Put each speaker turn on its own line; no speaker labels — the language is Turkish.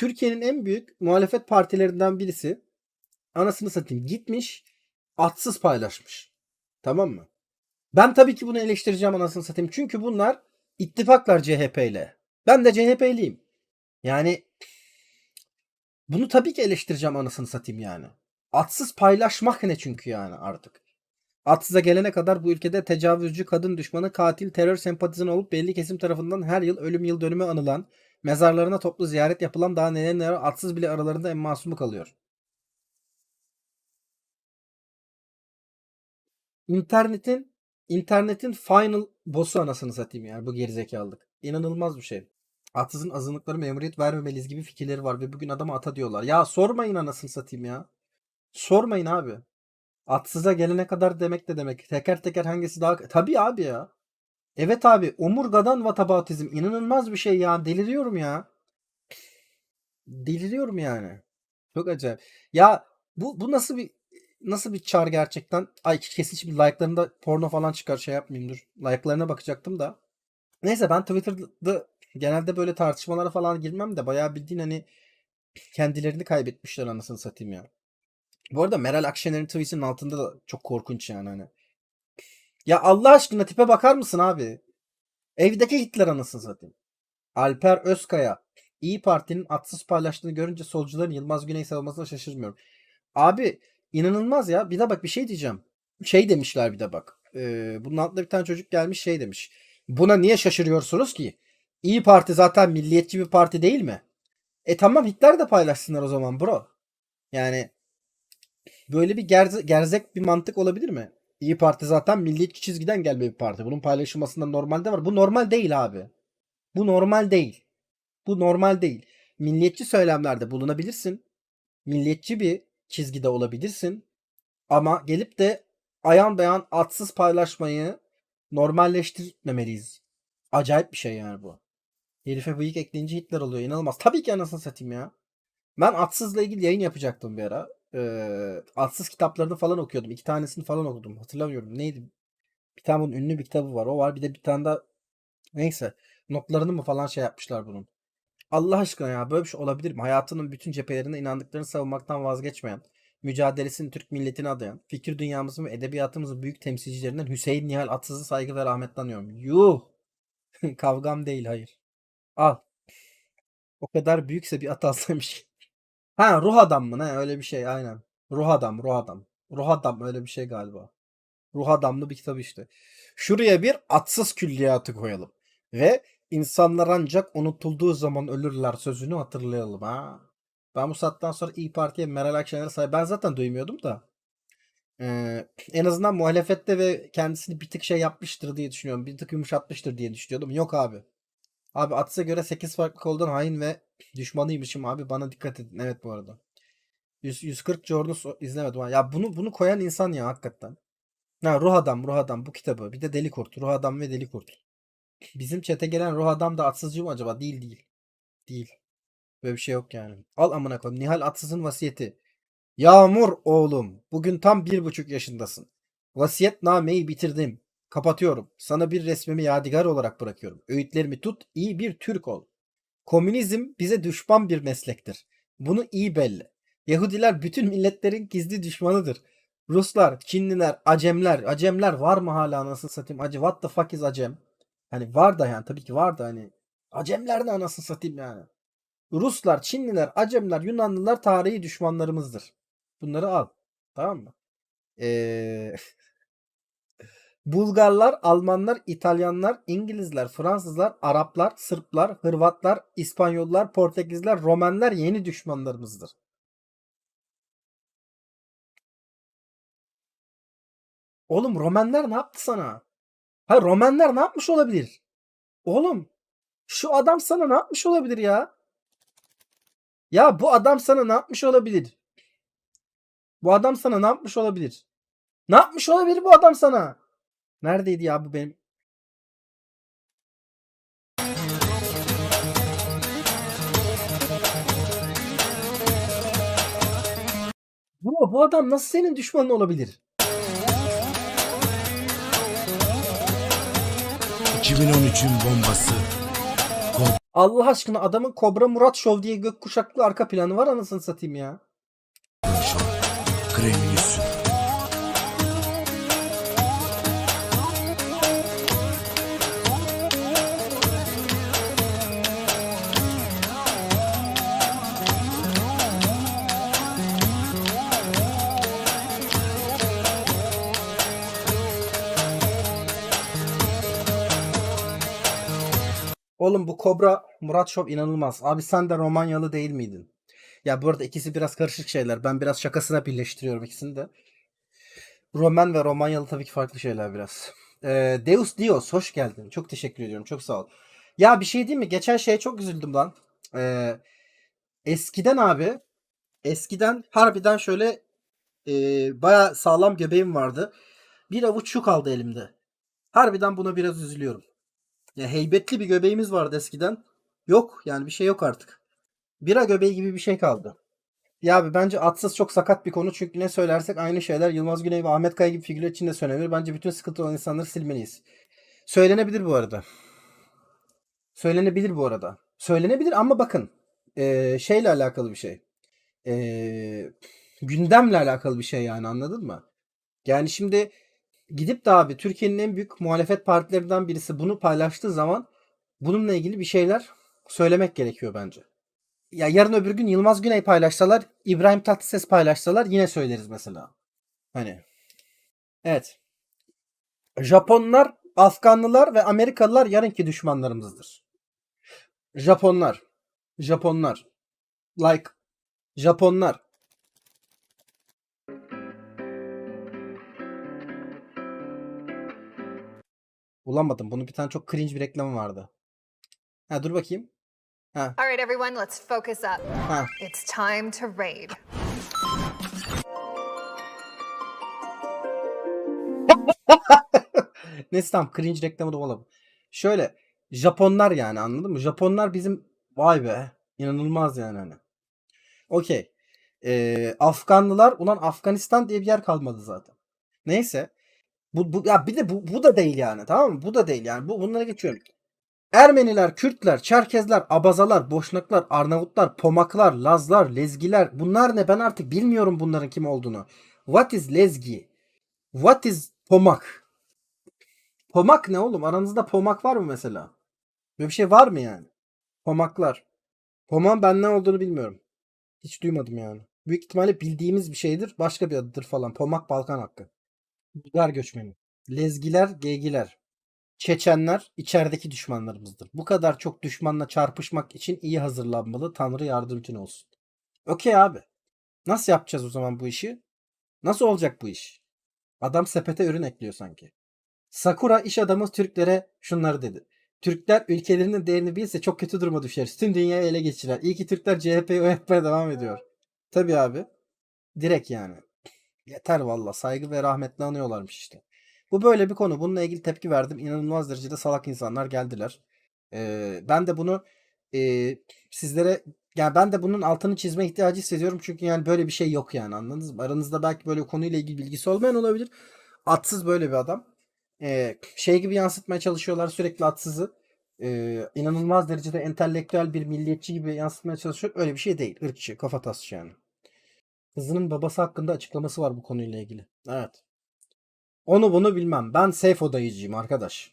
Türkiye'nin en büyük muhalefet partilerinden birisi anasını satayım gitmiş atsız paylaşmış. Tamam mı? Ben tabii ki bunu eleştireceğim anasını satayım. Çünkü bunlar ittifaklar CHP ile. Ben de CHP'liyim. Yani bunu tabii ki eleştireceğim anasını satayım yani. Atsız paylaşmak ne çünkü yani artık. Atsız'a gelene kadar bu ülkede tecavüzcü, kadın düşmanı, katil, terör sempatizanı olup belli kesim tarafından her yıl ölüm yıl dönümü anılan, mezarlarına toplu ziyaret yapılan daha neler neler atsız bile aralarında en masumu kalıyor. İnternetin internetin final boss'u anasını satayım yani bu gerizekalılık. İnanılmaz bir şey. Atsızın azınlıkları memuriyet vermemeliyiz gibi fikirleri var ve bugün adama ata diyorlar. Ya sormayın anasını satayım ya. Sormayın abi. Atsıza gelene kadar demek de demek. Teker teker hangisi daha... Tabii abi ya. Evet abi. Omurgadan vatabautizm. inanılmaz bir şey ya. Deliriyorum ya. Deliriyorum yani. Çok acayip. Ya bu, bu nasıl bir nasıl bir çar gerçekten? Ay kesin şimdi like'larında porno falan çıkar şey yapmayayım dur. Like'larına bakacaktım da. Neyse ben Twitter'da genelde böyle tartışmalara falan girmem de bayağı bildiğin hani kendilerini kaybetmişler anasını satayım ya. Bu arada Meral Akşener'in tweetinin altında da çok korkunç yani hani. Ya Allah aşkına tipe bakar mısın abi? Evdeki Hitler anasını satayım. Alper Özkaya. İyi Parti'nin atsız paylaştığını görünce solcuların Yılmaz Güney savunmasına şaşırmıyorum. Abi inanılmaz ya. Bir de bak bir şey diyeceğim. Şey demişler bir de bak. Ee, bunun altında bir tane çocuk gelmiş şey demiş. Buna niye şaşırıyorsunuz ki? İyi Parti zaten milliyetçi bir parti değil mi? E tamam Hitler de paylaşsınlar o zaman bro. Yani böyle bir gerze, gerzek bir mantık olabilir mi? İyi Parti zaten milliyetçi çizgiden gelme bir parti. Bunun paylaşılmasında normalde var. Bu normal değil abi. Bu normal değil. Bu normal değil. Milliyetçi söylemlerde bulunabilirsin. Milliyetçi bir çizgide olabilirsin. Ama gelip de ayan beyan atsız paylaşmayı normalleştirmemeliyiz. Acayip bir şey yani bu. Herife bıyık ekleyince Hitler oluyor. İnanılmaz. Tabii ki anasını satayım ya. Ben Atsız'la ilgili yayın yapacaktım bir ara. Ee, Atsız kitaplarını falan okuyordum. İki tanesini falan okudum. Hatırlamıyorum. Neydi? Bir tane bunun ünlü bir kitabı var. O var. Bir de bir tane daha neyse. Notlarını mı falan şey yapmışlar bunun. Allah aşkına ya böyle bir şey olabilir mi? Hayatının bütün cephelerinde inandıklarını savunmaktan vazgeçmeyen, mücadelesini Türk milletine adayan, fikir dünyamızın ve edebiyatımızın büyük temsilcilerinden Hüseyin Nihal Atsız'ı saygı ve rahmetle anıyorum. Yuh! Kavgam değil hayır. Al. O kadar büyükse bir at alsaymış. Ha ruh adam mı ne öyle bir şey aynen. Ruh adam ruh adam. Ruh adam öyle bir şey galiba. Ruh adamlı bir kitap işte. Şuraya bir atsız külliyatı koyalım. Ve insanlar ancak unutulduğu zaman ölürler sözünü hatırlayalım ha. Ben bu saatten sonra İyi Parti'ye Meral Akşener'e sahip. Ben zaten duymuyordum da. Ee, en azından muhalefette ve kendisini bir tık şey yapmıştır diye düşünüyorum. Bir tık yumuşatmıştır diye düşünüyordum. Yok abi. Abi Ats'a göre 8 farklı koldan hain ve düşmanıymışım abi. Bana dikkat edin. Evet bu arada. 100, 140 Jordan'ı so- izlemedim. Ya bunu bunu koyan insan ya hakikaten. Ha, Ruh Adam, Ruh Adam bu kitabı. Bir de Deli Kurt. Ruh Adam ve Deli Kurt. Bizim çete gelen Ruh Adam da atsızcı mı acaba? Değil değil. Değil. Böyle bir şey yok yani. Al amına koyayım. Nihal Atsız'ın vasiyeti. Yağmur oğlum. Bugün tam bir buçuk yaşındasın. Vasiyetnameyi bitirdim. Kapatıyorum. Sana bir resmimi yadigar olarak bırakıyorum. Öğütlerimi tut, iyi bir Türk ol. Komünizm bize düşman bir meslektir. Bunu iyi belli. Yahudiler bütün milletlerin gizli düşmanıdır. Ruslar, Çinliler, Acemler. Acemler var mı hala anasını satayım? Acı what the fuck is Acem? Hani var da yani tabii ki var da hani. Acemler de anasını satayım yani. Ruslar, Çinliler, Acemler, Yunanlılar tarihi düşmanlarımızdır. Bunları al. Tamam mı? Eee... Bulgarlar, Almanlar, İtalyanlar, İngilizler, Fransızlar, Araplar, Sırplar, Hırvatlar, İspanyollar, Portekizler, Romenler yeni düşmanlarımızdır. Oğlum Romenler ne yaptı sana? Ha Romenler ne yapmış olabilir? Oğlum şu adam sana ne yapmış olabilir ya? Ya bu adam sana ne yapmış olabilir? Bu adam sana ne yapmış olabilir? Ne yapmış olabilir bu adam sana? Neredeydi ya bu benim? Bro bu adam nasıl senin düşmanın olabilir?
2013'ün bombası
Allah aşkına adamın Kobra Murat Show diye gökkuşaklı arka planı var anasını satayım ya.
Kremini sür.
Oğlum bu Kobra Murat Show inanılmaz. Abi sen de Romanyalı değil miydin? Ya bu arada ikisi biraz karışık şeyler. Ben biraz şakasına birleştiriyorum ikisini de. Roman ve Romanyalı tabii ki farklı şeyler biraz. Ee, Deus Dios hoş geldin. Çok teşekkür ediyorum. Çok sağ ol. Ya bir şey değil mi? Geçen şeye çok üzüldüm lan. Ee, eskiden abi eskiden harbiden şöyle e, baya sağlam göbeğim vardı. Bir avuç şu kaldı elimde. Harbiden buna biraz üzülüyorum. Ya heybetli bir göbeğimiz vardı eskiden. Yok yani bir şey yok artık. Bira göbeği gibi bir şey kaldı. Ya abi bence atsız çok sakat bir konu çünkü ne söylersek aynı şeyler Yılmaz Güney ve Ahmet Kaya gibi figürler için de söylenir. Bence bütün sıkıntı olan insanları silmeliyiz. Söylenebilir bu arada. Söylenebilir bu arada. Söylenebilir ama bakın eee, şeyle alakalı bir şey. Eee, gündemle alakalı bir şey yani anladın mı? Yani şimdi gidip de abi Türkiye'nin en büyük muhalefet partilerinden birisi bunu paylaştığı zaman bununla ilgili bir şeyler söylemek gerekiyor bence. Ya yarın öbür gün Yılmaz Güney paylaşsalar, İbrahim Tatlıses paylaşsalar yine söyleriz mesela. Hani. Evet. Japonlar, Afganlılar ve Amerikalılar yarınki düşmanlarımızdır. Japonlar. Japonlar. Like. Japonlar. Bulamadım. Bunun bir tane çok cringe bir reklamı vardı. Ha dur bakayım. Ha.
All right, everyone, let's focus up.
Ha.
It's time to raid.
Neyse tamam cringe reklamı da olalım. Şöyle Japonlar yani anladın mı? Japonlar bizim vay be inanılmaz yani hani. Okey. Ee, Afganlılar ulan Afganistan diye bir yer kalmadı zaten. Neyse. Bu, bu ya bir de bu, bu da değil yani tamam mı? Bu da değil yani. Bu bunlara geçiyorum. Ermeniler, Kürtler, Çerkezler, Abazalar, Boşnaklar, Arnavutlar, Pomaklar, Lazlar, Lezgiler. Bunlar ne? Ben artık bilmiyorum bunların kim olduğunu. What is Lezgi? What is Pomak? Pomak ne oğlum? Aranızda pomak var mı mesela? Böyle bir şey var mı yani? Pomaklar. Pomak ben ne olduğunu bilmiyorum. Hiç duymadım yani. Büyük ihtimalle bildiğimiz bir şeydir. Başka bir adıdır falan. Pomak Balkan hakkı. Bulgar göçmeni. Lezgiler, Geygiler. Çeçenler içerideki düşmanlarımızdır. Bu kadar çok düşmanla çarpışmak için iyi hazırlanmalı. Tanrı yardımcın olsun. Okey abi. Nasıl yapacağız o zaman bu işi? Nasıl olacak bu iş? Adam sepete ürün ekliyor sanki. Sakura iş adamı Türklere şunları dedi. Türkler ülkelerinin değerini bilse çok kötü duruma düşeriz. Tüm dünyayı ele geçirer. İyi ki Türkler CHP'yi oy devam ediyor. Tabii abi. Direkt yani. Yeter valla. Saygı ve rahmetle anıyorlarmış işte. Bu böyle bir konu. Bununla ilgili tepki verdim. İnanılmaz derecede salak insanlar geldiler. Ee, ben de bunu e, sizlere yani ben de bunun altını çizme ihtiyacı hissediyorum. Çünkü yani böyle bir şey yok yani anladınız mı? Aranızda belki böyle konuyla ilgili bilgisi olmayan olabilir. Atsız böyle bir adam. Ee, şey gibi yansıtmaya çalışıyorlar sürekli atsızı. Ee, inanılmaz derecede entelektüel bir milliyetçi gibi yansıtmaya çalışıyor. Öyle bir şey değil. Irkçı, kafatasçı yani. Kızının babası hakkında açıklaması var bu konuyla ilgili. Evet. Onu bunu bilmem. Ben Seyfo dayıcıyım arkadaş.